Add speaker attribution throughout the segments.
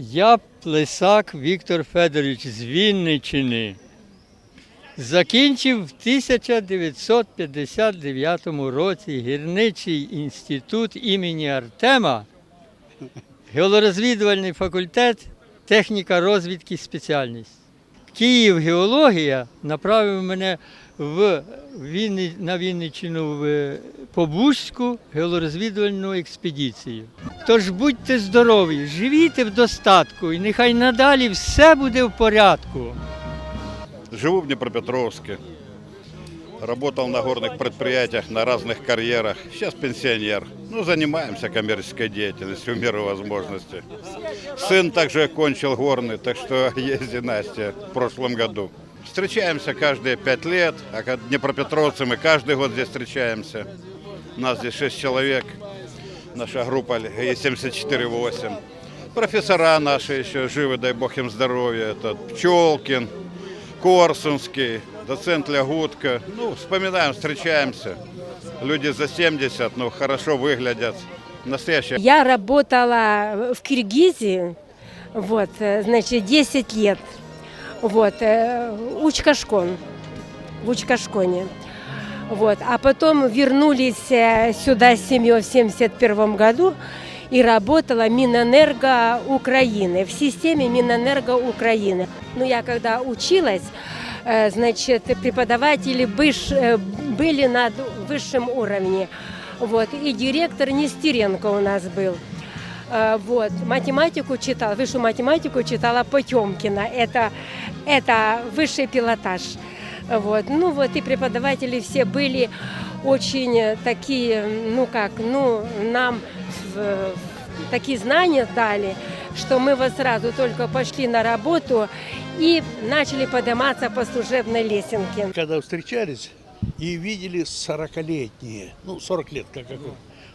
Speaker 1: Я Плесак Віктор Федорович з Вінниччини. Закінчив в 1959 році гірничий інститут імені Артема, геолорозвідувальний факультет, техніка розвідки спеціальність. Київ геологія направив мене в Вінни, на Вінниччину в Побузьку геолорозвідувальну експедицію. Тож будьте здорові, живіть в достатку, і нехай надалі все буде в порядку.
Speaker 2: Живу в Днепропетровске. Работал на горных предприятиях, на разных карьерах. Сейчас пенсионер. Ну, занимаемся коммерческой деятельностью в меру возможности. Сын также окончил горный, так что езди Настя в прошлом году. Встречаемся каждые пять лет, а днепропетровцы мы каждый год здесь встречаемся. Нас здесь шесть человек. Наша группа Е-74-8. Профессора наши еще живы, дай бог им здоровья. Это Пчелкин, Корсунский, доцент Лягутка. Ну, вспоминаем, встречаемся. Люди за 70, но хорошо выглядят. Настоящие
Speaker 3: Я работала в Киргизии, вот, э, значит, 10 лет, вот, э, Учкашкон, в Учкашконе. Вот, а потом вернулись э, сюда с семьей в 71 году и работала Минэнерго Украины, в системе Минэнерго Украины. Ну, я когда училась, э, значит, преподаватели были на высшем уровне. Вот, и директор Нестеренко у нас был. Э, Вот, математику читала, высшую математику читала Потемкина. Это, это высший пилотаж. Вот, ну вот и преподаватели все были очень такие, ну как, ну нам в- такие знания дали, что мы вот сразу только пошли на работу и начали подниматься по служебной лесенке.
Speaker 4: когда встречались и видели 40-летние, ну, 40 лет, как какой.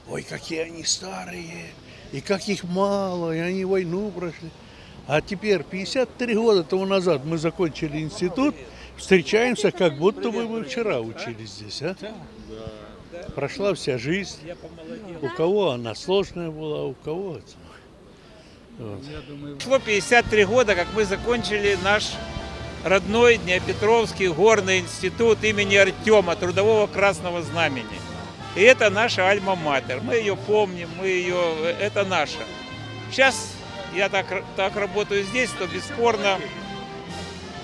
Speaker 4: Ой, какие они старые, и как их мало, и они войну прошли. А теперь, 53 года тому назад мы закончили институт, встречаемся, как будто бы мы вчера учились здесь, а? Прошла вся жизнь. У кого она сложная была, у кого. Вот.
Speaker 5: Прошло 53 года, как мы закончили наш родной Днепропетровский горный институт имени Артема, Трудового Красного Знамени. И это наша альма-матер. Мы ее помним, мы ее, это наша. Сейчас я так, так работаю здесь, то бесспорно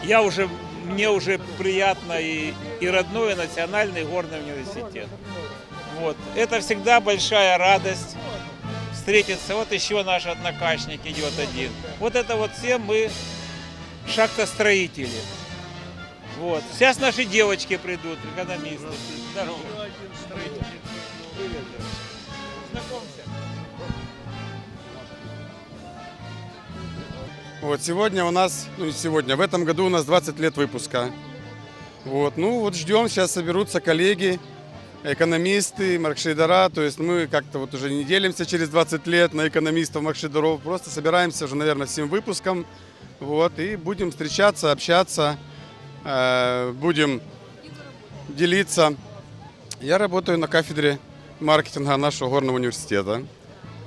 Speaker 5: я уже, мне уже приятно и, и родной, и национальный горный университет. Вот. Это всегда большая радость встретиться. Вот еще наш однокашник идет один. Вот это вот все мы шахтостроители. Вот. Сейчас наши девочки придут, экономисты. Здорово. Знакомься.
Speaker 6: Вот сегодня у нас, ну не сегодня, в этом году у нас 20 лет выпуска. Вот, ну вот ждем, сейчас соберутся коллеги, экономисты, маркшейдера, то есть мы как-то вот уже не делимся через 20 лет на экономистов, маркшейдеров, просто собираемся уже, наверное, всем выпуском, вот, и будем встречаться, общаться, будем делиться. Я работаю на кафедре маркетинга нашего горного университета.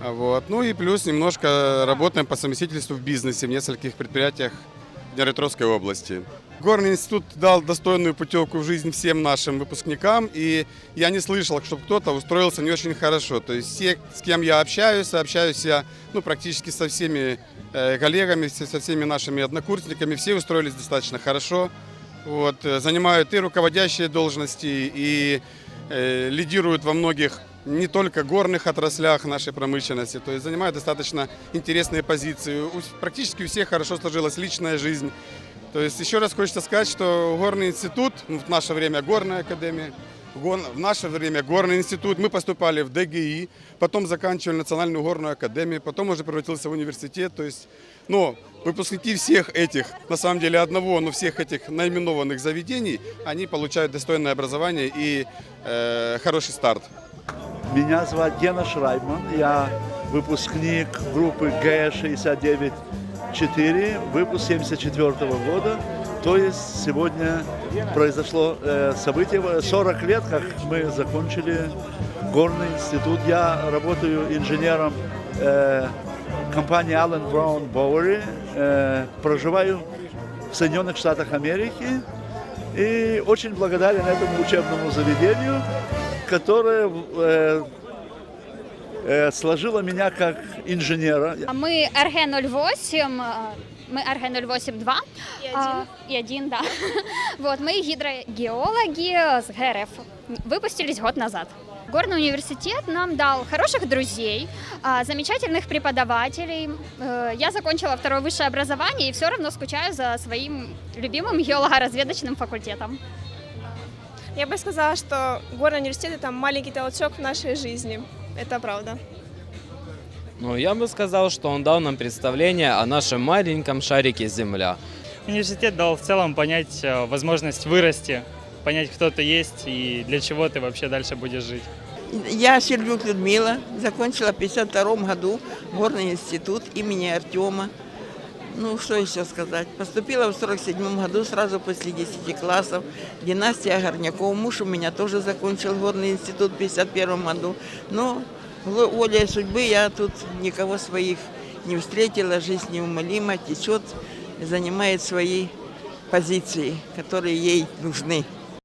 Speaker 6: Вот. Ну и плюс немножко работаем по совместительству в бизнесе в нескольких предприятиях Днепропетровской области. Горный институт дал достойную путевку в жизнь всем нашим выпускникам, и я не слышал, чтобы кто-то устроился не очень хорошо. То есть все, с кем я общаюсь, общаюсь я ну, практически со всеми э, коллегами, со всеми нашими однокурсниками, все устроились достаточно хорошо. Вот, э, занимают и руководящие должности, и э, лидируют во многих не только горных отраслях нашей промышленности, то есть занимают достаточно интересные позиции. У- практически у всех хорошо сложилась личная жизнь. То есть еще раз хочется сказать, что горный институт, ну, в наше время горная академия, в наше время горный институт, мы поступали в ДГИ, потом заканчивали Национальную горную академию, потом уже превратился в университет. То есть, но выпускники всех этих, на самом деле одного, но всех этих наименованных заведений, они получают достойное образование и э, хороший старт.
Speaker 7: Меня зовут Гена Шрайбман, я выпускник группы Г-69-4, выпуск 74 года. То есть сегодня произошло э, событие, 40 лет, как мы закончили горный институт. Я работаю инженером э, компании Allen Brown Bowery. Э, проживаю в Соединенных Штатах Америки и очень благодарен этому учебному заведению, которое сложило меня как инженера.
Speaker 8: Мы РГ-08, э, мы РГ-08-2 а, и 1, да. Вот, мы гидрогеологи с ГРФ. Выпустились год назад. Горный университет нам дал хороших друзей, а, замечательных преподавателей. Э, Я закончила второе высшее образование и все равно скучаю за своим любимым геолого-разведочным факультетом.
Speaker 9: Я бы сказала, что горный университет – это маленький толчок в нашей жизни. Это правда.
Speaker 10: Ну, я бы сказал, что он дал нам представление о нашем маленьком шарике Земля.
Speaker 11: Университет дал в целом понять э, возможность вырасти, понять, кто ты есть и для чего ты вообще дальше будешь жить.
Speaker 12: Я Сердюк Людмила, закончила в 52 году горный институт имени Артема. Ну, что еще сказать. Поступила в 47 году, сразу после 10 классов. Династия Горняков. Муж у меня тоже закончил горный институт в 51 году. Но волей судьбы я тут никого своих не встретила. Жизнь неумолима, течет, занимает свои позиции, которые ей нужны.